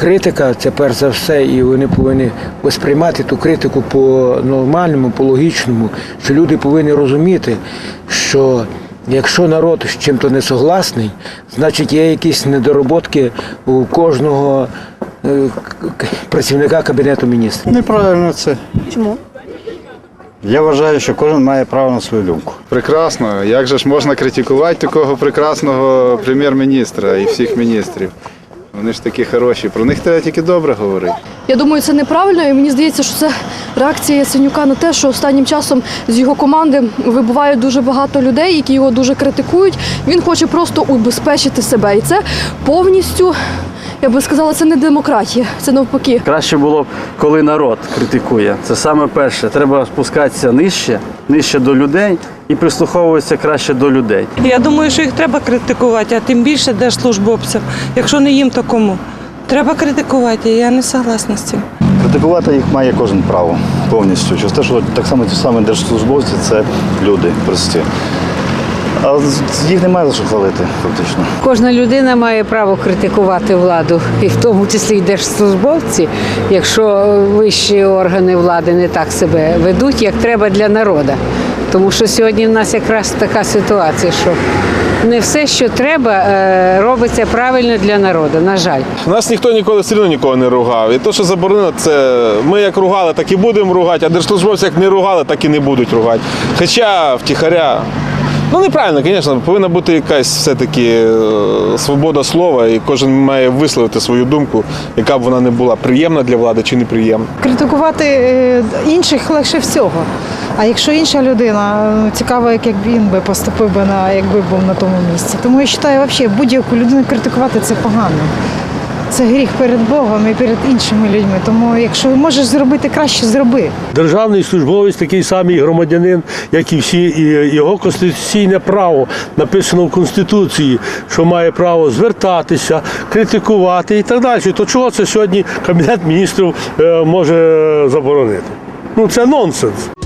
критика це перш за все, і вони повинні восприймати ту критику по нормальному, по логічному, що люди повинні розуміти, що якщо народ з чим-то не согласний, значить є якісь недороботки у кожного е, працівника Кабінету міністрів. Неправильно це. Чому? Я вважаю, що кожен має право на свою думку. Прекрасно. Як же ж можна критикувати такого прекрасного прем'єр-міністра і всіх міністрів? Вони ж такі хороші. Про них треба тільки добре говорити. Я думаю, це неправильно, і мені здається, що це реакція Яценюка на те, що останнім часом з його команди вибуває дуже багато людей, які його дуже критикують. Він хоче просто убезпечити себе. І це повністю, я би сказала, це не демократія, це навпаки. Краще було б, коли народ критикує. Це саме перше. Треба спускатися нижче, нижче до людей і прислуховуватися краще до людей. Я думаю, що їх треба критикувати, а тим більше держслужбовцям. Якщо не їм, то кому? Треба критикувати, і я не согласна з цим. Критикувати їх має кожен право повністю. Через те, що так само ті самі держслужбовці це люди прості. А їх немає за що хвалити, фактично. Кожна людина має право критикувати владу, і в тому числі й держслужбовці, якщо вищі органи влади не так себе ведуть, як треба для народу. Тому що сьогодні в нас якраз така ситуація, що не все, що треба, е, робиться правильно для народу. На жаль. Нас ніхто ніколи одно нікого не ругав. І те, що заборонено, це ми як ругали, так і будемо ругати, а держслужбовці як не ругали, так і не будуть ругати. Хоча втіхаря. Ну, неправильно, звісно, повинна бути якась все-таки е, свобода слова, і кожен має висловити свою думку, яка б вона не була приємна для влади чи неприємна. Критикувати е, інших легше всього. А якщо інша людина, ну, цікаво, як він би поступив би на якби був на тому місці. Тому я вважаю, будь-яку людину критикувати це погано. Це гріх перед Богом і перед іншими людьми. Тому якщо можеш зробити краще, зроби. Державний службовець такий самий громадянин, як і всі, і його конституційне право написано в Конституції, що має право звертатися, критикувати і так далі. То чого це сьогодні Кабінет міністрів е, може заборонити? Ну це нонсенс.